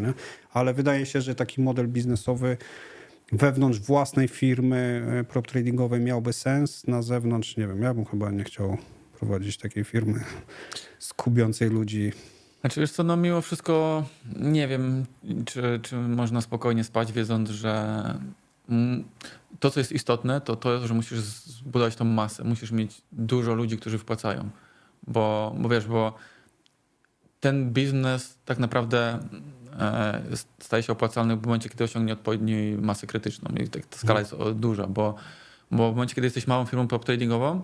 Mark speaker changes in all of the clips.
Speaker 1: nie? Ale wydaje się, że taki model biznesowy wewnątrz własnej firmy e, prop tradingowej miałby sens, na zewnątrz nie wiem, ja bym chyba nie chciał prowadzić takiej firmy skubiącej ludzi.
Speaker 2: Znaczy wiesz co, no mimo wszystko nie wiem, czy, czy można spokojnie spać, wiedząc, że to, co jest istotne, to to, że musisz zbudować tą masę. Musisz mieć dużo ludzi, którzy wpłacają. Bo, bo wiesz, bo ten biznes tak naprawdę staje się opłacalny w momencie, kiedy osiągnie odpowiednią masę krytyczną. I tak, ta skala jest o- duża, bo, bo w momencie, kiedy jesteś małą firmą prop tradingową,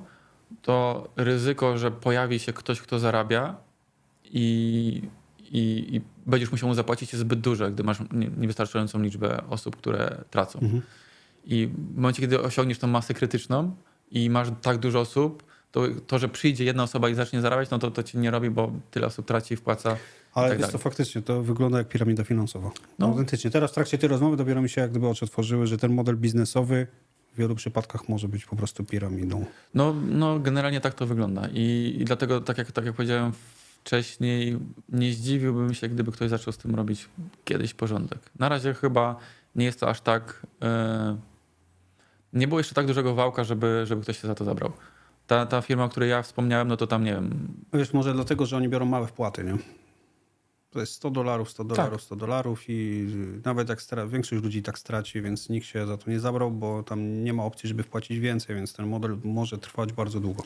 Speaker 2: to ryzyko, że pojawi się ktoś, kto zarabia i, i, i będziesz musiał mu zapłacić jest zbyt duże, gdy masz nie- niewystarczającą liczbę osób, które tracą.
Speaker 1: Mhm.
Speaker 2: I w momencie, kiedy osiągniesz tą masę krytyczną i masz tak dużo osób, to, to że przyjdzie jedna osoba i zacznie zarabiać, no to to cię nie robi, bo tyle osób traci i wpłaca.
Speaker 1: Ale
Speaker 2: tak
Speaker 1: wiesz to
Speaker 2: dalej.
Speaker 1: faktycznie, to wygląda jak piramida finansowa.
Speaker 2: No.
Speaker 1: Autentycznie. Teraz w trakcie tej rozmowy dopiero mi się jak gdyby oczy otworzyły, że ten model biznesowy w wielu przypadkach może być po prostu piramidą.
Speaker 2: No, no generalnie tak to wygląda. I, i dlatego, tak jak, tak jak powiedziałem wcześniej, nie zdziwiłbym się, gdyby ktoś zaczął z tym robić kiedyś porządek. Na razie chyba nie jest to aż tak. e, nie było jeszcze tak dużego wałka, żeby, żeby ktoś się za to zabrał. Ta, ta firma, o której ja wspomniałem, no to tam nie wiem.
Speaker 1: Wiesz, może dlatego, że oni biorą małe wpłaty, nie? To jest 100 dolarów, 100 dolarów, 100 dolarów i nawet jak stra- większość ludzi tak straci, więc nikt się za to nie zabrał, bo tam nie ma opcji, żeby wpłacić więcej, więc ten model może trwać bardzo długo.